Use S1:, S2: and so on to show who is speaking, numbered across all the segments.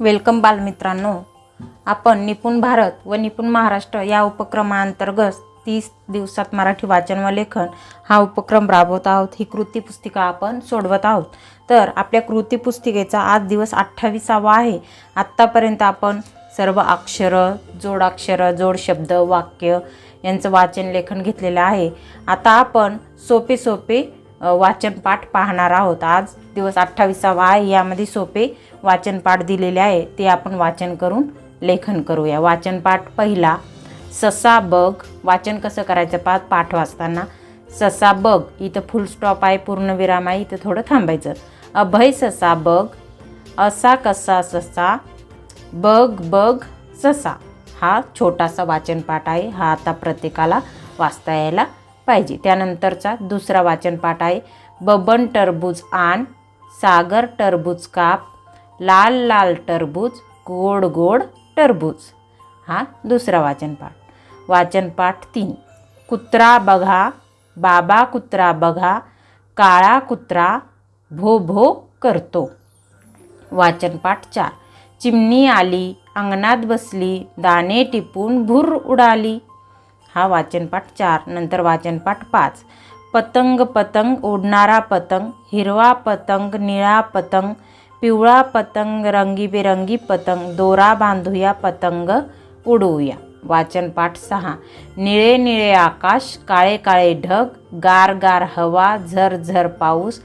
S1: Welcome बालमित्रांनो. आपण निपुण भारत व निपुण महाराष्ट्र या उपक्रमाअंतर्गत तीस दिवसात मराठी वाचन व लेखन हा उपक्रम राबवत आहोत. ही कृती पुस्तिका आपण सोडवत आहोत. तर आपल्या कृती पुस्तिकेचा आज दिवस अठ्ठावीसावा आहे. आत्तापर्यंत आपण सर्व अक्षरं जोडाक्षरं जोड शब्द वाक्य यांचं वाचन लेखन घेतलेलं आहे. आता आपण सोपे सोपे वाचनपाठ पाहणार आहोत. आज दिवस अठ्ठावीसावा आहे. यामध्ये सोपे वाचनपाठ दिलेले आहे. ते आपण वाचन करून लेखन करूया. वाचनपाठ पहिला ससा बघ. वाचन कसं करायचं पाठ पाठ वाचताना? ससा बघ. इथं फुल स्टॉप आहे पूर्णविराम आहे. इथं थोडं थांबायचं. अभय ससा बघ. असा कसा ससा? बघ बघ ससा. हा छोटासा वाचनपाठ आहे. हा आता प्रत्येकाला वाचता यायला पाहिजे. त्यानंतरचा दुसरा वाचनपाठ आहे बबन टरबूज आण सागर टरबूज काप लाल लाल टरबूज गोड गोड टरबूज. हा दुसरा वाचनपाठ वाचनपाठ तीन. कुत्रा बघा बाबा कुत्रा बघा काळा कुत्रा भो भो करतो. वाचनपाठ चार. चिमणी आली अंगणात बसली दाणे टिपून भुर उडाली. हा वाचनपाठ चार नंतर वाचनपाठ पाच. पतंग पतंग उडणारा पतंग हिरवा पतंग निळा पतंग पिवळा पतंग रंगीबेरंगी पतंग दोरा बांधूया पतंग उडवूया. वाचनपाठ सहा. निळे निळे आकाश काळे काळे ढग गार गार हवा झर झर पाऊस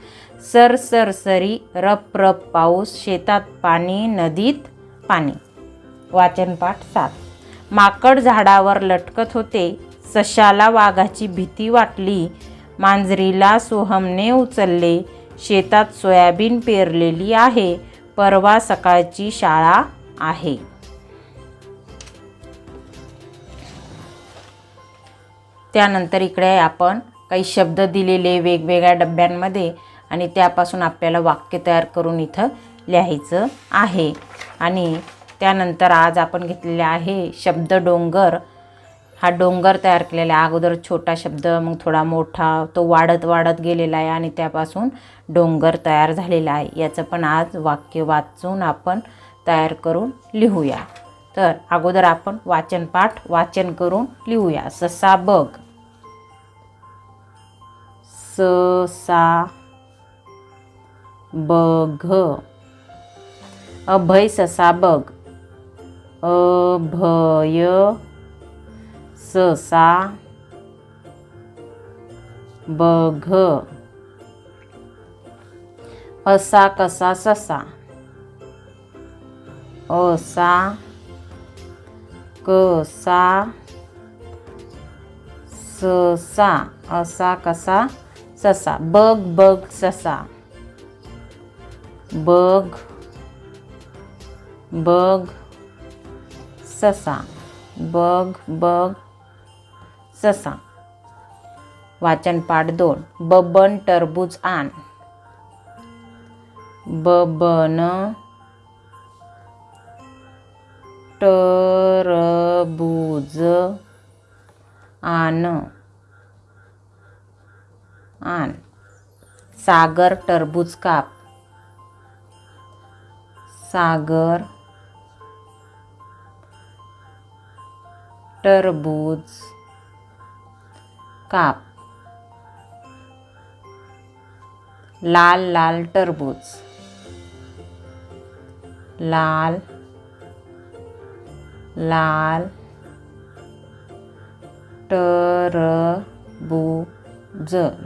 S1: सर सर सरी रप रप पाऊस शेतात पाणी नदीत पाणी. वाचनपाठ सात. माकड झाडावर लटकत होते. सशाला वाघाची भीती वाटली. मांजरीला सोहमने उचलले. शेतात सोयाबीन पेरलेली आहे. परवा सकाळची शाळा आहे. त्यानंतर इकडे आपण काही शब्द दिलेले वेगवेगळ्या डब्यांमध्ये आणि त्यापासून आपल्याला वाक्य तयार करून इथं लिहायचं आहे. आणि त्यानंतर आज आपण घेतलेले आहे शब्द डोंगर. हा डोंगर तयार केलेला आहे. अगोदर छोटा शब्द मग थोडा मोठा. तो वाढत वाढत गेलेला आहे आणि त्यापासून डोंगर तयार झालेला आहे. याचं पण आज वाक्य वाचून आपण तयार करून लिहूया. तर अगोदर आपण वाचनपाठ वाचन करून लिहूया. ससा बघ. ससा बघ. अभय ससा बघ. अभय ससा बघ. असा कसा ससा? असा कसा ससा? असा कसा ससा? बघ बघ ससा. बघ बघ. ससा. बघ बघ. ससा. वाचनपाठ दोन. बबन टरबूज आण. बबन टरबूज आण. आण. सागर टरबूज काप. सागर टरबूज काप लाल लाल टरबूज लाल लाल टरबूज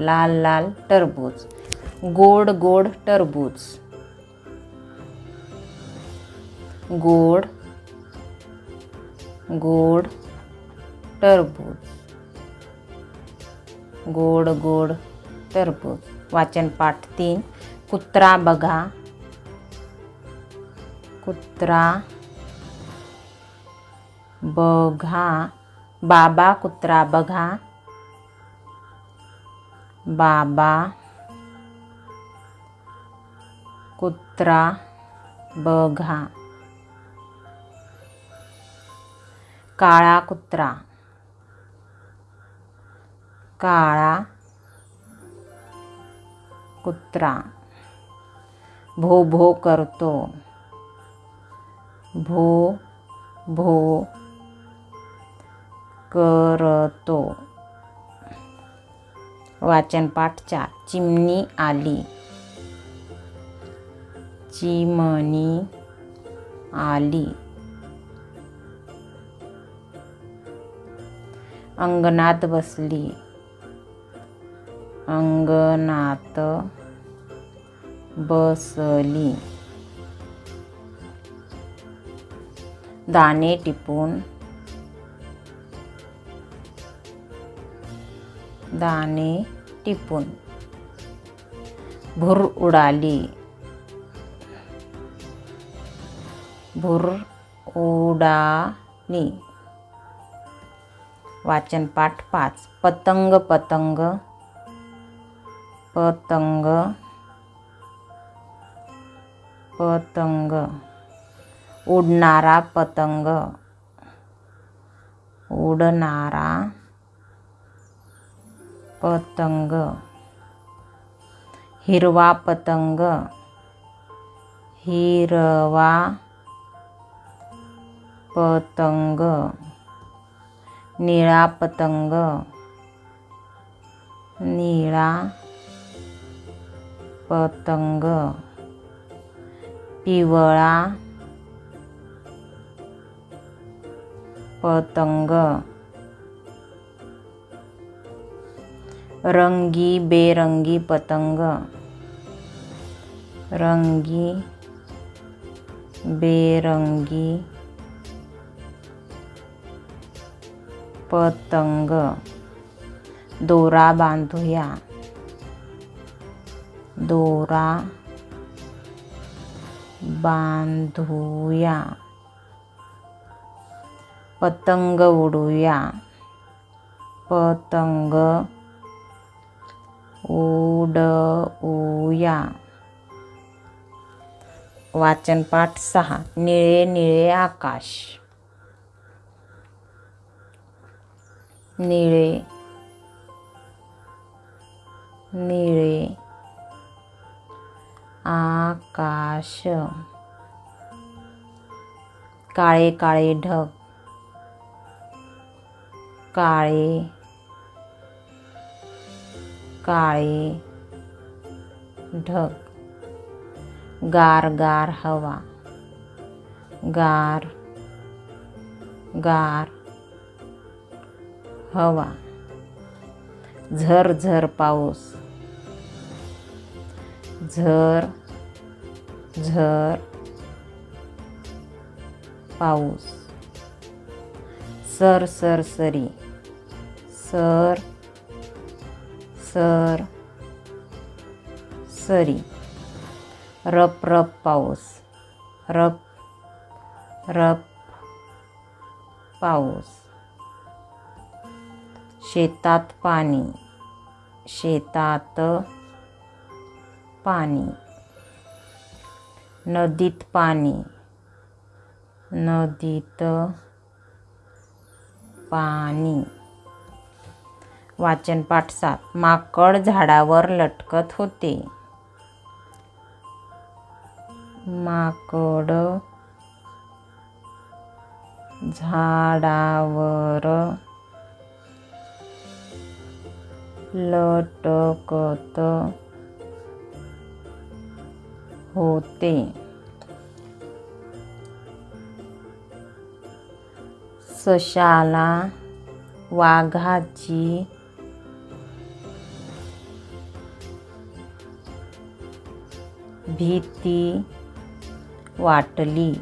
S1: लाल लाल टरबूज गोड गोड टरबूज गोड गोड टरबूज. गोड गोड टरबूज. वाचनपाठ तीन. कुत्रा बघा. कुत्रा बघा. बाबा कुत्रा बघा. बाबा कुत्रा बघा. काळा कुत्रा. काळा कुत्रा. भो भो करतो. भो भो करतो. वाचनपाठ चार चिमणी आली. चिमणी आली. अंगणात बसली. अंगणात बसली. दाणे टिपून दाणे टिपून भुर उडाली. भुर उडाली. वाचन पाठ पाच. पतंग पतंग. पतंग पतंग. उडणारा पतंग. उडणारा पतंग. हिरवा पतंग. हिरवा पतंग. निळा पतंग. निळा पतंग पिवळा पतंग रंगी बेरंगी पतंग रंगी बेरंगी पतंग. दोरा बांधूया. दोरा बांधूया. पतंग उडूया. पतंग उडऊया वाचनपाठ सहा. निळे निळे आकाश. निळे निळे आकाश। काळे काळे ढग। काळे। काळे ढग। गार गार हवा। गार गार हवा। झर झर पाऊस। झर झर पाऊस. सर सर सरी. सर सर सरी. रप रप पाऊस. रप रप पाऊस. शेतात पाणी. शेतात पाणी. नदीत पाणी. नदीत पाणी. वाचन पाठ सात. माकड झाडावर लटकत होते. माकड झाडावर लटकत होते सशाला वाघाची भीती वाटली.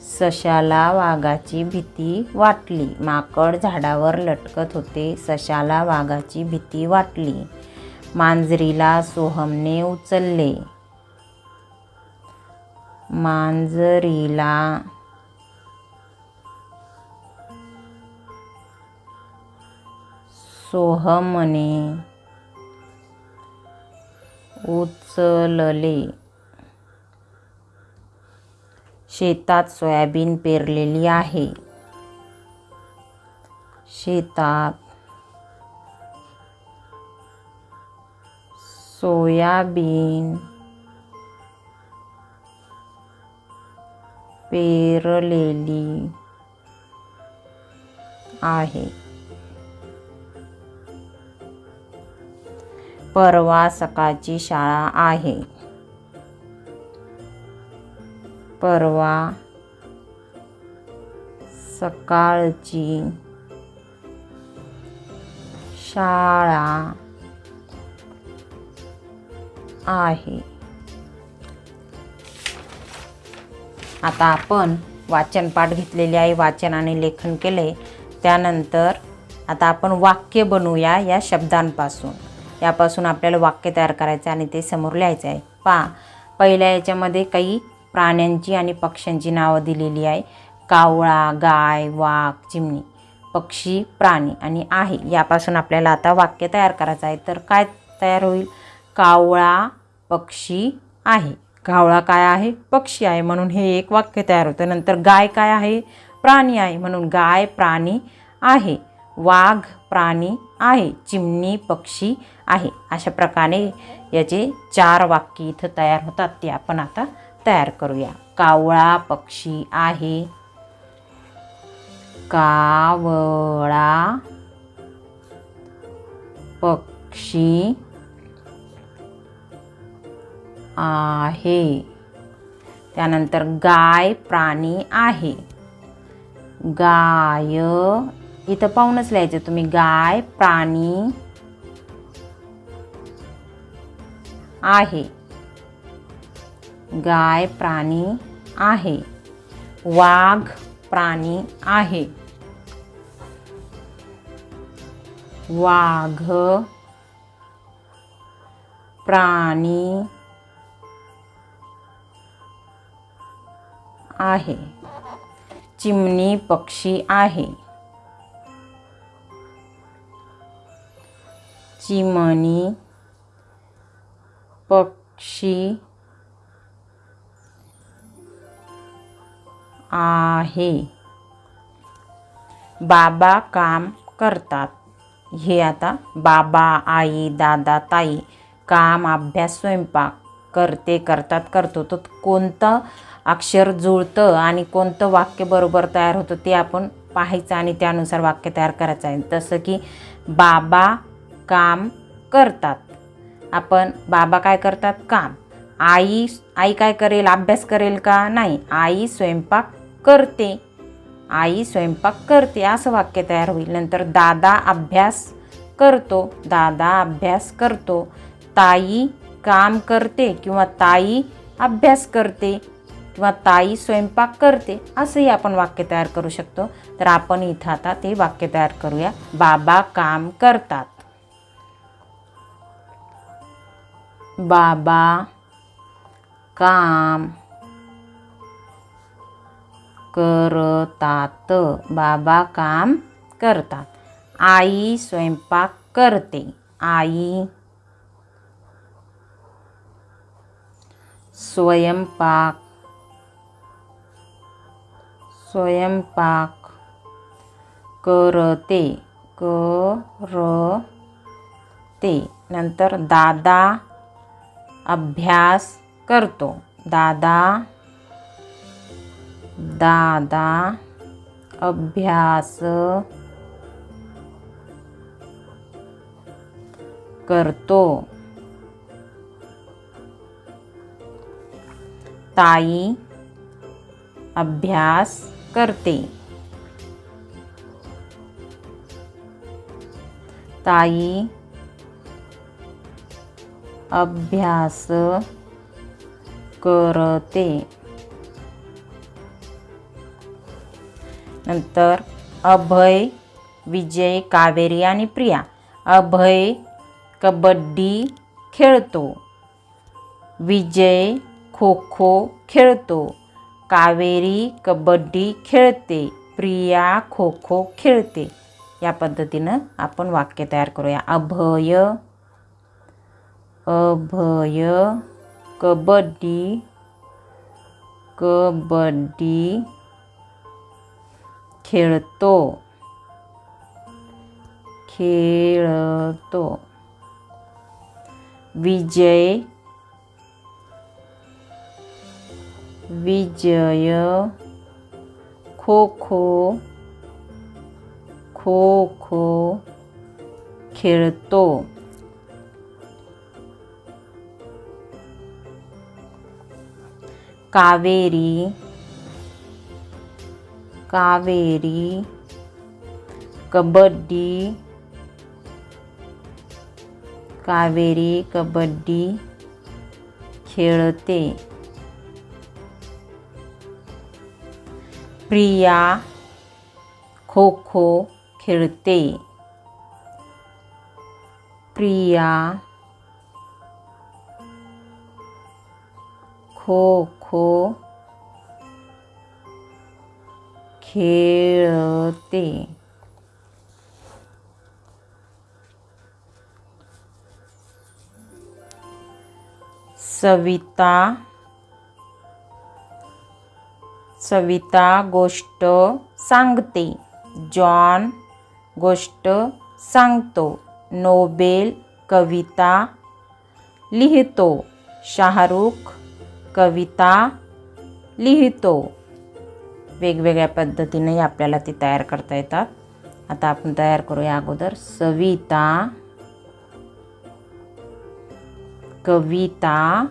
S1: सशाला वाघाची भीती वाटली. माकड झाडावर लटकत होते. सशाला वाघाची भीती वाटली. मांजरीला सोहमने उचलले. मांजरीला. सोहमने उचलले. शेतात सोयाबीन पेरलेली आहे. शेतात सोयाबीन पेरलेली आहे. परवा सकाळची शाळा आहे. परवा सकाळची शाळा आहे. आता आपण वाचन पाठ घेतलेले आहे वाचन आणि लेखन केले त्यानंतर आता आपण वाक्य बनवूया या शब्दांपासून. यापासून आपल्याला वाक्य तयार करायचं आहे आणि ते समोर लिहायचं आहे. पहा पहिल्या याच्यामध्ये काही प्राण्यांची आणि पक्ष्यांची नावं दिलेली आहे. कावळा गाय वाघ चिमणी. पक्षी प्राणी आणि आहे. यापासून आपल्याला आता वाक्य तयार करायचं आहे. तर काय तयार होईल? कावळा पक्षी आहे. कावळा काय आहे? पक्षी आहे म्हणून हे एक वाक्य तयार होतं. नंतर गाय काय आहे? प्राणी आहे म्हणून गाय प्राणी आहे. वाघ प्राणी आहे. चिमणी पक्षी आहे. अशा प्रकारे याचे चार वाक्य इथं तयार होतात. ते आपण आता तयार करूया. कावळा पक्षी आहे. कावळा पक्षी आहे. त्यानंतर गाय प्राणी आहे. गाय इथं पाहूनच लिहायचं तुम्ही. गाय प्राणी आहे. गाय प्राणी आहे. वाघ प्राणी आहे. वाघ प्राणी आहे. चिमणी पक्षी आहे. चिमणी पक्षी आहे. बाबा काम करतात. हे आता बाबा आई दादा ताई काम अभ्यास स्वयंपाक करते करतात करतो. तर कोणतं अक्षर जुळतं आणि कोणतं वाक्य बरोबर तयार होतं ते आपण पाहायचं आणि त्यानुसार वाक्य तयार करायचं आहे. तसं की बाबा काम करतात. आपण बाबा काय करतात? काम. आई आई काय करेल? अभ्यास करेल का? नाही. आई स्वयंपाक करते. आई स्वयंपाक करते. असं वाक्य तयार होईल. नंतर दादा अभ्यास करतो. दादा अभ्यास करतो. ताई काम करते किंवा ताई अभ्यास करते. किंवा ताई स्वयंपाक करते असंही आपण वाक्य तयार करू शकतो. तर आपण इथं आता ते वाक्य तयार करूया. बाबा काम करतात. बाबा काम करतात. बाबा काम करतात. आई स्वयंपाक करते. आई स्वयंपाक स्वयंपाक करते करते. नंतर दादा अभ्यास करतो. दादा दादा अभ्यास करतो. ताई अभ्यास करते. ताई अभ्यास करते. नंतर अभय विजय कावेरी आणि प्रिया. अभय कबड्डी खेळतो. विजय खो खो खेळतो. कावेरी कबड्डी खेळते प्रिया खो खो खेळते. या पद्धतीनं आपण वाक्य तयार करूया. अभय अभय कबड्डी कबड्डी खेळतो. खेळतो. विजय विजय खो खो खो खो खेळतो. कावेरी कावेरी कबड्डी कावेरी कबड्डी खेळते. प्रिया खो खो खेळते. प्रिया खो खो खेळते. सविता सविता गोष्ट सांगते. जॉन गोष्ट सांगतो. नोबेल कविता लिहितो. शाहरुख कविता लिहितो. वेगवेगळ्या पद्धतीने आपल्याला ती तयार करता येतात. आता आपण तयार करूया अगोदर सविता कविता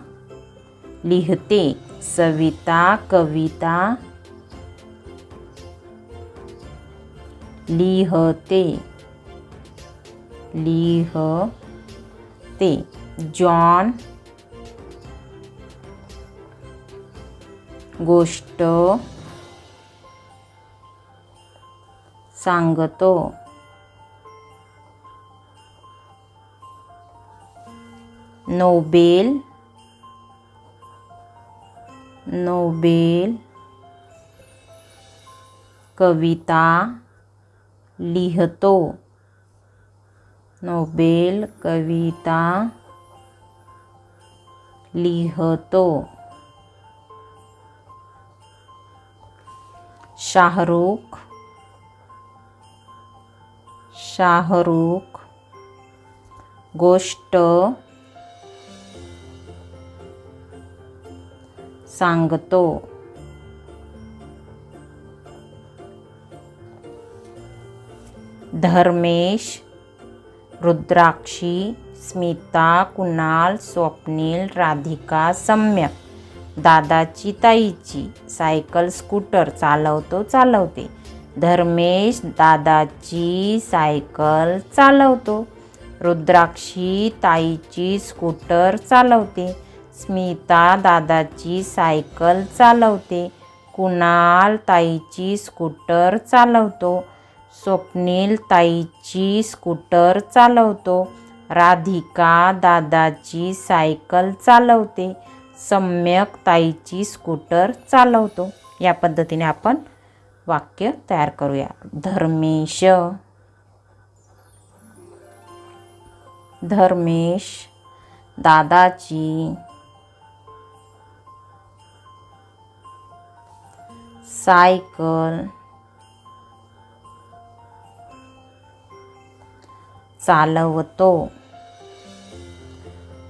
S1: लिहिते. सविता कविता लिहते. लिहते. जॉन गोष्ट सांगतो. नोबेल नोबेल कविता लिहतो. नोबेल कविता लिहतो. शाहरुख शाहरुख गोष्ट सांगतो. धर्मेश रुद्राक्षी स्मिता कुणाल स्वप्नील राधिका सम्यक. दादाची ताईची. Cycle scooter. चालवतो चालवते. धर्मेश दादाची सायकल चालवतो. रुद्राक्षी ताईची स्कूटर चालवते. स्मिता दादाची सायकल चालवते. कुणाल ताईची स्कूटर चालवतो. स्वप्नील ताईची स्कूटर चालवतो. राधिका दादाची सायकल चालवते. सम्यक ताईची स्कूटर चालवतो. या पद्धतीने आपण वाक्य तयार करूया. धर्मेश. धर्मेश दादाची सायकल चालवतो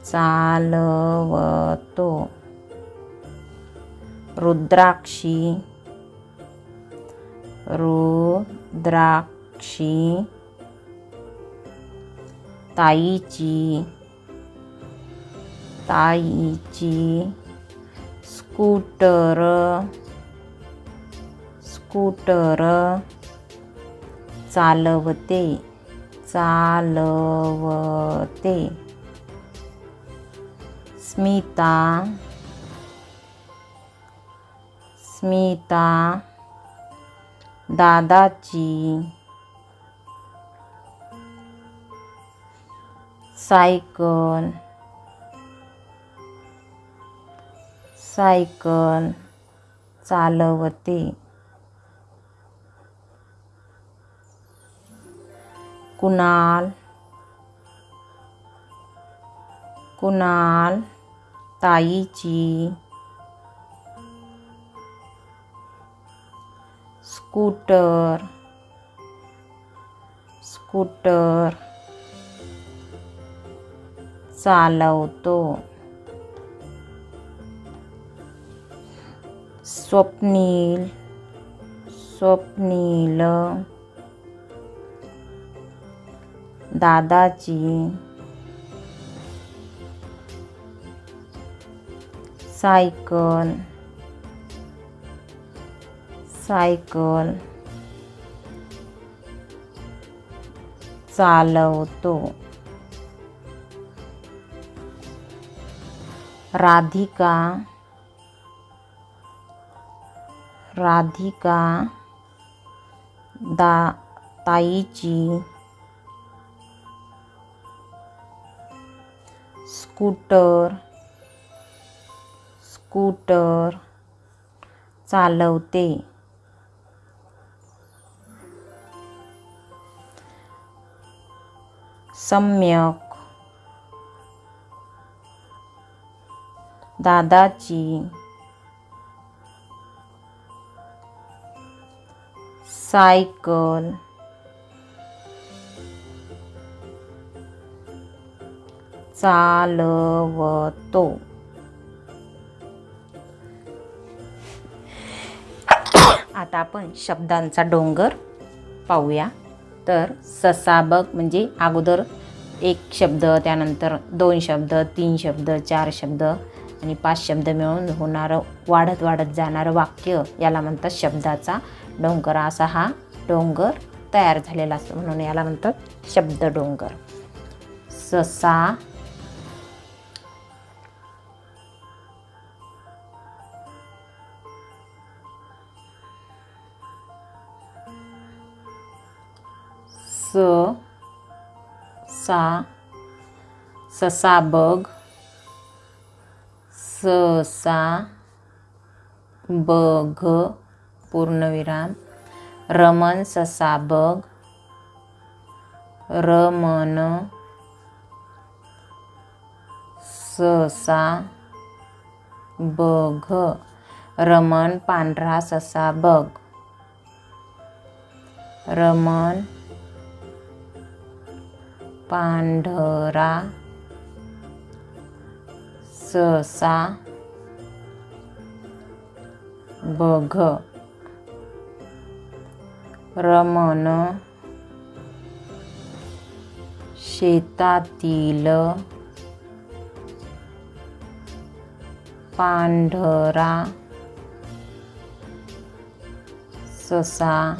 S1: चालवतो. रुद्राक्षी रुद्राक्षी. ताईची ताईची स्कूटर स्कूटर चालवते चालवते. स्मिता स्मिता दादाची सायकल सायकल चालवते. कुणाल कुणाल ताईची स्कूटर स्कूटर चालवतो. स्वप्नील स्वप्नील दादाची सायकल। सायकल। चालवतो। राधिका। राधिका दा ताईची स्कूटर स्कूटर चालवते. सम्यक दादाची सायकल चालवतो. आता आपण शब्दांचा डोंगर पाहूया. तर ससाबक म्हणजे अगोदर एक शब्द त्यानंतर दोन शब्द तीन शब्द चार शब्द आणि पाच शब्द मिळून होणारं वाढत वाढत जाणारं वाक्य याला म्हणतात शब्दाचा डोंगर. असा हा डोंगर तयार झालेला असतो म्हणून याला म्हणतात शब्द डोंगर. ससा स सा ससा बग ससा बघ पूर्णविराम रमन ससा बग रमन ससा बघ रमन पांढरा ससा बघ रमन पांढरा ससा बघ. रमन शेतातील पांढरा ससा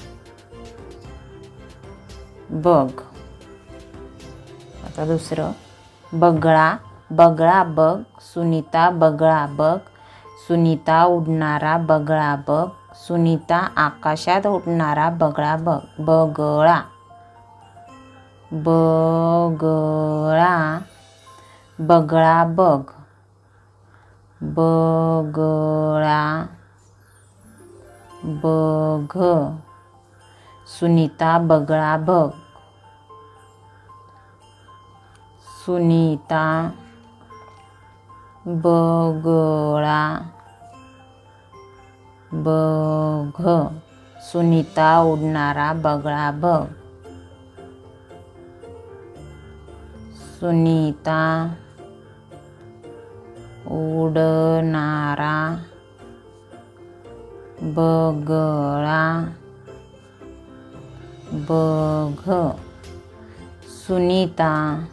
S1: बघ. आता दुसरं. बगळा बगळा बघ सुनीता बगळा बघ सुनीता उडणारा बगळा बघ सुनीता आकाशात उडणारा बगळा बघ बगळा. बगळा बगळा बघ बगळा बघ सुनीता बगळा बघ सुनीता बगळा बघ. सुनीता उडणारा बगळा बघ. सुनीता उडणारा बगळा बघ. सुनीता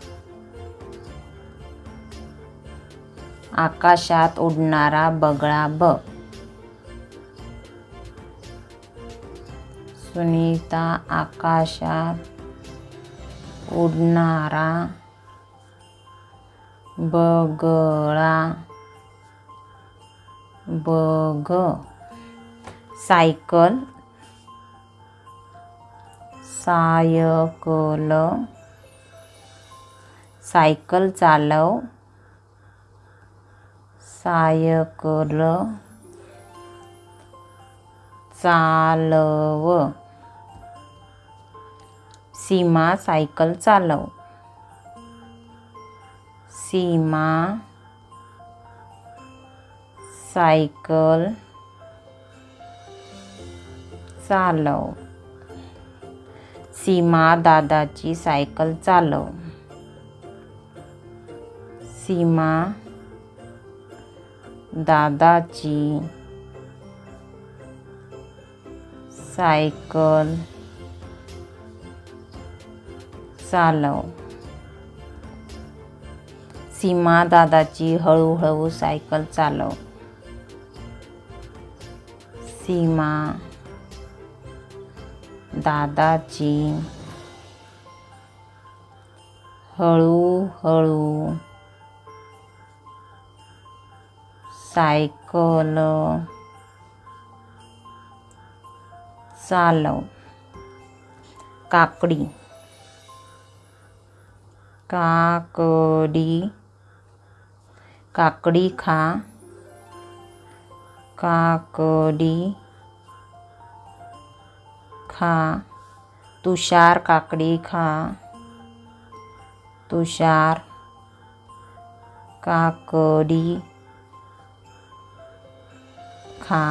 S1: आकाशात उडणारा बगळा ब. सुनीता आकाशात उडणारा बगळा बग. सायकल सायकल सायकल चालव. सायकल चालव. सीमा सायकल चालव. सीमा सायकल चालव. सीमा दादाची सायकल चालव. सीमा दादाची सायकल चालव. सीमा दादाची हळूहळू सायकल चालव. सीमा दादाची हळूहळू सायकल चालव. काकडी. काकडी. काकडी खा. काकडी खा. तुषार काकडी खा. तुषार काकडी खा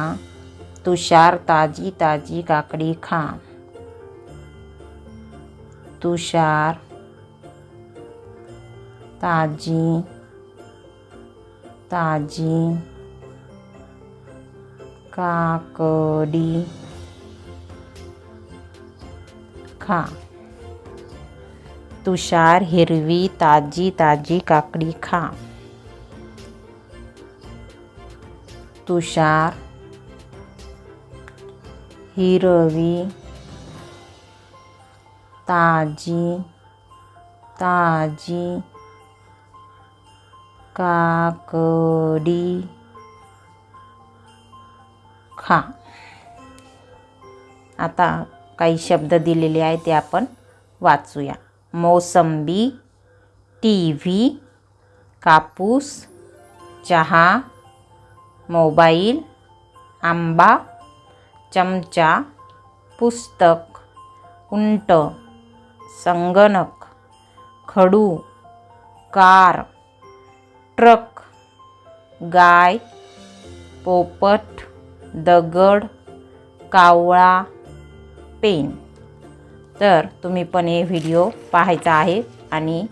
S1: तुषार ताजी ताजी काकडी खा। तुषार ताजी ताजी काकडी खा। तुषार हिरवी ताजी ताजी काकडी खा। तुषार हिरवी ताजी ताजी काकडी खा. आता काही शब्द दिलेले आहे ते आपण वाचूया. मोसंबी टी व्ही कापूस चहा मोबाईल आंबा चमचा पुस्तक उंट संगणक खडू कार ट्रक गाय पोपट दगड कावळा पेन. तर तुम्ही पण हे व्हिडिओ पाहायचा आहे आणि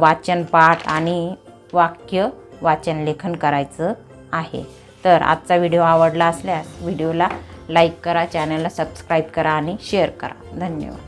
S1: वाचन पाठ आणि वाक्य वाचन लेखन करायचं आहे. तर आजचा व्हिडिओ आवडला असल्यास व्हिडिओला लाईक करा चॅनलला सबस्क्राईब करा आणि शेअर करा. धन्यवाद.